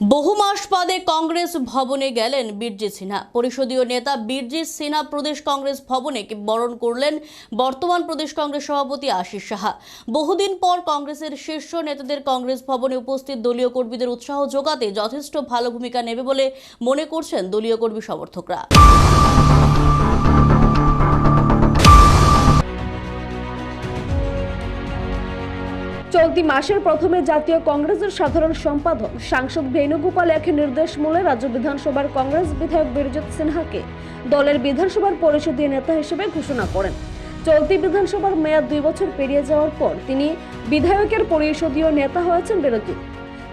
বহু মাস পদে কংগ্রেস ভবনে গেলেন বীরজিৎ সিনহা। পরিষদীয় নেতা বীরজিৎ সিনহা প্রদেশ কংগ্রেস ভবনে বরণ করলেন বর্তমান প্রদেশ কংগ্রেস সভাপতি আশিস সাহা। বহুদিন পর কংগ্রেসের শীর্ষ নেতাদের কংগ্রেস ভবনে উপস্থিত দলীয় কর্মীদের উৎসাহ যোগাতে যথেষ্ট ভালো ভূমিকা নেবে বলে মনে করছেন দলীয় কর্মী সমর্থকরা। চলতি মাসের প্রথমে জাতীয় কংগ্রেসের সাধারণ সম্পাদক সাংসদ বেণুগোপাল এক নির্দেশ মূলে রাজ্য বিধানসভার কংগ্রেস বিধায়ক বীরজিৎ সিনহাকে দলের বিধানসভার পরিষদীয় নেতা হিসেবে ঘোষণা করেন। চলতি বিধানসভার মেয়াদ দুই বছর পেরিয়ে যাওয়ার পর তিনি বিধায়কের পরিষদীয় নেতা হয়েছেন বীরজিৎ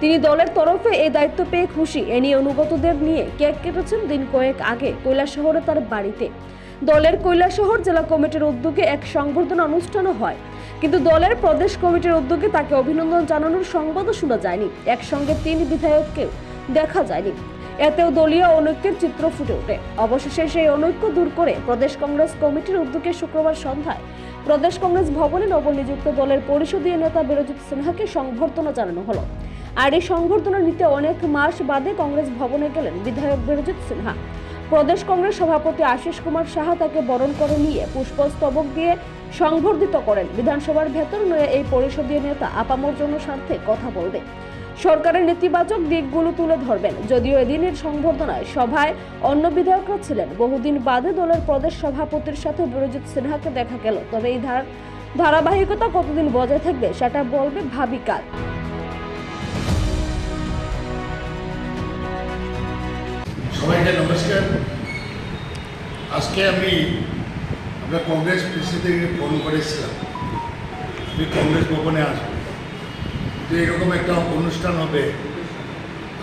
তিনি দলের তরফে এই দায়িত্ব পেয়ে খুশি। এ নিয়ে অনুগতদের নিয়ে কেক কেটেছেন দিন কয়েক আগে কৈলাসহরে তার বাড়িতে। দলের কৈলাসহর জেলা কমিটির উদ্যোগে এক সংবর্ধনা অনুষ্ঠানও হয়। কিন্তু দলের প্রদেশ কমিটির উদ্যোগে তাকে অভিনন্দন জানানোর সংবাদও শোনা যায়নি। একসঙ্গে তিন বিধায়ককেও দেখা যায়নি। এতেও দলীয় অনৈক্যের চিত্র ফুটে ওঠে। অবশেষে সেই অনৈক্য দূর করে প্রদেশ কংগ্রেস কমিটির উদ্যোগে শুক্রবার সন্ধ্যায় প্রদেশ কংগ্রেস ভবনে নবনিযুক্ত দলের পরিষদীয় নেতা বিরজিৎ সিনহাকে সংবর্ধনা জানানো হলো। আর এই সংবর্ধনা নিতে অনেক মাস বাদে কংগ্রেস ভবনে গেলেন বিধায়ক বিরজিৎ সিনহা। প্রদেশ কংগ্রেস সভাপতি আশিস কুমার সাহা তাকে বরণ করে নিয়ে পুষ্পস্তবক দিয়ে সংবর্ধিত করেন। বিধানসভার ভেতর নয়ে এই পরিষদীয় নেতা আপামর জন্য স্বার্থে কথা বলবে। সরকারের নেতিবাচক দিকগুলো তুলে ধরবেন। যদিও এদিনের সংবর্ধনায় সভায় অন্য বিধায়করা ছিলেন। বহুদিন বাদে দলের প্রদেশ সভাপতির সাথে বিরজিৎ সিনহাকে দেখা গেল। তবে এই ধার ধারাবাহিকতা কতদিন বজায় থাকবে সেটা বলবে ভাবিকাল সবাইকে নমস্কার। আজকে আমি আমরা কংগ্রেস প্রেসি থেকে ফোন করেছিলাম। আমি কংগ্রেস ভবনে আসব। তো এরকম একটা অনুষ্ঠান হবে,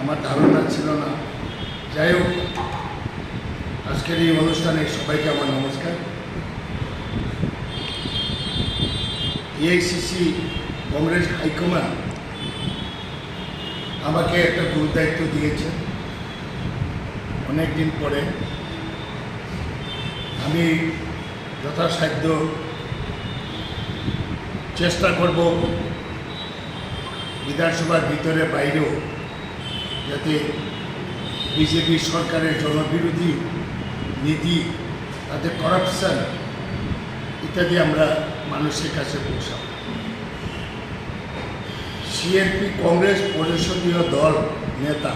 আমার ধারণা ছিল না। যাই হোক, আজকের এই অনুষ্ঠানে সবাইকে আমার নমস্কার। এআইসিসি কংগ্রেস হাইকমান্ড আমাকে একটা গুরুদায়িত্ব দিয়েছে। অনেক দিন পরে আমি যথাসাধ্য চেষ্টা করব বিধানসভার ভিতরে, বাইরেও, যাতে বিজেপি সরকারের জনবিরোধী নীতি তাদের করাপশন ইত্যাদি আমরা মানুষের কাছে পৌঁছাব। সিএনপি কংগ্রেস পরিষদীয় দল, নেতা,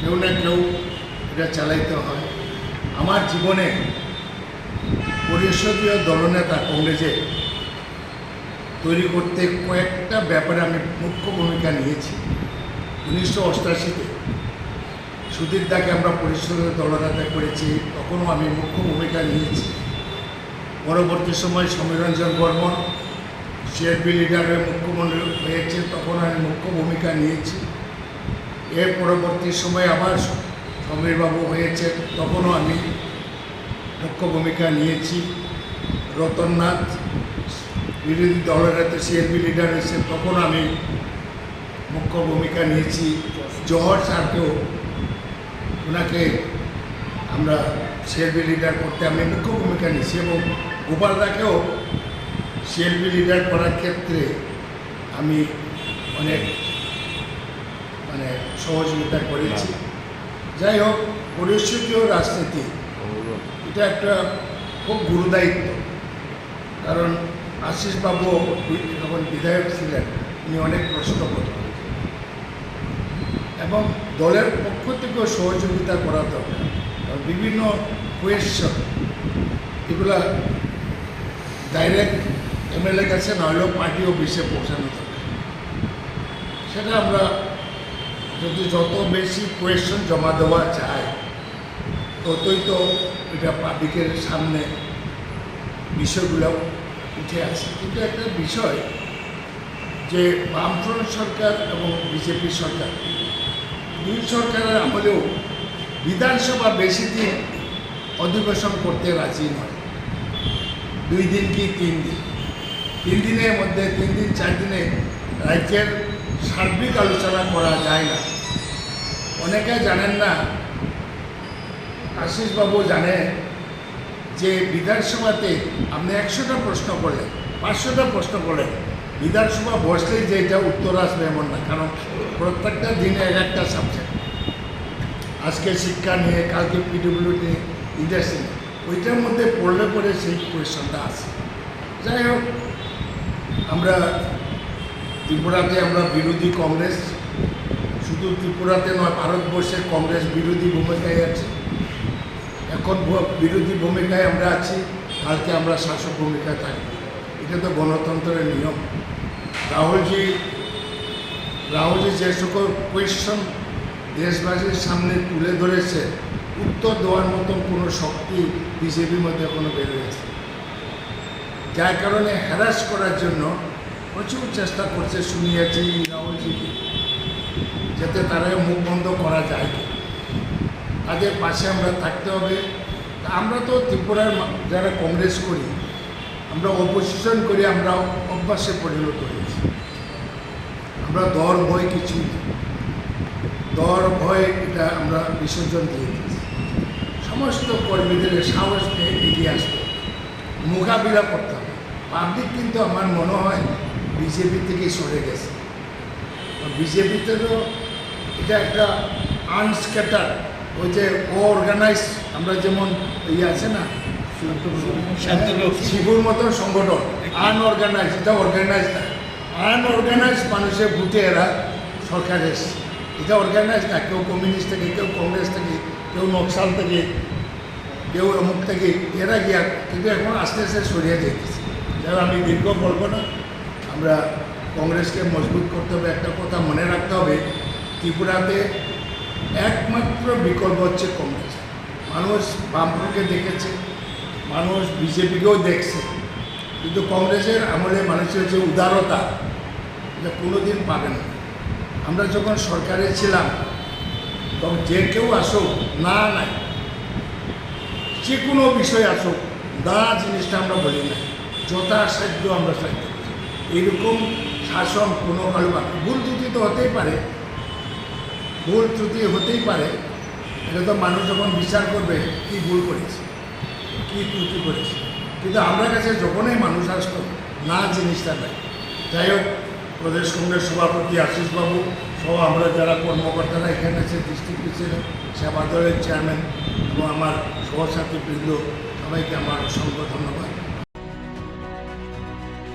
কেউ না কেউ এটা চালাইতে হয়। আমার জীবনে পরিষদীয় দলনেতা কংগ্রেসে তৈরি করতে কয়েকটা ব্যাপারে আমি মুখ্য ভূমিকা নিয়েছি। উনিশশো অষ্টাশিতে সুধীর দাকে আমরা পরিষদীয় দলনেতা করেছি, তখনও আমি মুখ্য ভূমিকা নিয়েছি। পরবর্তী সময় সমীরঞ্জন বর্মন, সিআরপি লিডারের মুখ্যমন্ত্রী হয়েছে তখন আমি মুখ্য ভূমিকা নিয়েছি। এর পরবর্তী সময়ে আবার সমীরবাবু হয়েছে তখনও আমি মুখ্য ভূমিকা নিয়েছি। রতননাথ, বিরোধী দলের হাতে সিএলপি লিডার হয়েছে তখন আমি মুখ্য ভূমিকা নিয়েছি। জহর স্যারকেও ওনাকে আমরা সিএলপি লিডার করতে আমি মুখ্য ভূমিকা নিয়েছি এবং গোপাল দাকেও সিএলপি লিডার করার ক্ষেত্রে আমি অনেক মানে সহযোগিতা করেছি। যাই হোক, পরিস্থিতিও রাজনীতি। এটা একটা খুব গুরুদায়িত্ব। কারণ আশিস বাবু যখন বিধায়ক ছিলেন, উনি অনেক প্রশ্ন করতেন। এবং দলের পক্ষ থেকেও সহযোগিতা করা দরকার। বিভিন্ন কোয়েশন এগুলা ডাইরেক্ট এমএলএ কাছে নইলেও পার্টি অফিসে পৌঁছানো দরকার। সেটা আমরা যদি যত বেশি কোয়েশন জমা দেওয়া যায়, ততই তো এটা পাবলিকের সামনে বিষয়গুলো উঠে আসে। কিন্তু একটা বিষয় যে বামফ্রন্ট সরকার এবং বিজেপি সরকার, দুই সরকারের আমলেও বিধানসভা বেশি দিন অধিবেশন করতে রাজি নয়। দুই দিন কি তিন দিন? তিন দিনের মধ্যে, তিন দিন, চার দিনে রাজ্যের সার্বিক আলোচনা করা যায় না। অনেকে জানেন না, আশিসবাবু জানে যে বিধানসভাতে আপনি একশোটা প্রশ্ন করলেন, পাঁচশোটা প্রশ্ন করলেন। বিধানসভা বসলেই যে এটা উত্তর আসবে এমন না, কারণ প্রত্যেকটা দিনে এক একটা সাবজেক্ট আজকে শিক্ষা নিয়ে, কালকে পিডব্লিউ নিয়ে ইন্ডাস্ট্রি ওইটার মধ্যে পড়লে পরে সেই কোয়েশনটা আসে। যাই হোক, আমরা ত্রিপুরাতে আমরা বিরোধী কংগ্রেস, শুধু ত্রিপুরাতে নয়, ভারতবর্ষের কংগ্রেস বিরোধী ভূমিকায় আছে। এখন বিরোধী ভূমিকায় আমরা আছি, কালকে আমরা শাসক ভূমিকায় থাকব। এটা তো গণতন্ত্রের নিয়ম। রাহুলজি রাহুলজি যে সকল কোয়েশন দেশবাসীর সামনে তুলে ধরেছে, উত্তর দেওয়ার মতন কোনো শক্তি বিজেপির মধ্যে এখনও বের হয়েছে। যার কারণে হ্যারাস করার জন্য প্রচুর চেষ্টা করছে শুনিয়েছি রাহুলজিকে যাতে তারা মুখ বন্ধ করা যায়। তাদের পাশে আমরা থাকতে হবে। আমরা তো ত্রিপুরার যারা কংগ্রেস করি, আমরা অপোজিশন করি আমরা অভ্যাসে পরিণত হয়েছি। আমরা দর ভয় নেই। দর ভয় এটা আমরা বিসর্জন দিয়ে দিয়েছি। সমস্ত কর্মীদের সাহস নিয়ে এগিয়ে আসতে মোকাবিলা করতে হবে। পাবলিক কিন্তু আমার মনে হয় বিজেপি থেকে সরে গেছে। বিজেপিতে তো এটা একটা আনস্ক্যাটার ওই যে অর্গানাইজ আমরা যেমন ইয়ে আছে না শিবুর মতন সংগঠন আনঅর্গানাইজ এটা অর্গানাইজ না। আনঅর্গানাইজ মানুষের ভোটে এরা সরকার এসছে। এটা অর্গানাইজ না কেউ কমিউনিস্ট থেকে কেউ কংগ্রেস থেকে কেউ নকশাল থেকে কেউ অমুক থেকে এরা গিয়া কিন্তু এখন আস্তে আস্তে সরিয়ে যেতেছে যারা আমি দীর্ঘ বলব না আমরা কংগ্রেসকে মজবুত করতে হবে, একটা কথা মনে রাখতে হবে, ত্রিপুরাতে একমাত্র বিকল্প হচ্ছে কংগ্রেস। মানুষ বামফ্রন্টকে দেখেছে, মানুষ বিজেপিকেও দেখছে, কিন্তু কংগ্রেসের আমলে মানুষের যে উদারতা, এটা কোনোদিন পাবে না। আমরা যখন সরকারে ছিলাম, তখন যে কেউ আসুক, না নাই যে কোনো বিষয় আসুক, না, জিনিসটা আমরা বলি না। যথাসাধ্য আমরা সাহায্য করি এইরকম শাসন কোনো বাকি ভুল ত্রুটি তো হতেই পারে। ভুল ত্রুটি হতেই পারে। এটা তো মানুষ যখন বিচার করবে, কি ভুল করেছে, কি ত্রুটি করেছে। কিন্তু আমরা কাছে যখনই মানুষ আসতো, না জিনিসটা নাই। যাই হোক, প্রদেশ কংগ্রেস সভাপতি আশিস বাবু সহ আমরা যারা কর্মকর্তারা এখানে আছে ডিস্ট্রিক্ট প্রেসিডেন্ট সেবা দলের চেয়ারম্যান এবং আমার সহসাথী বৃন্দ সবাইকে আমার অসংখ্য ধন্যবাদ।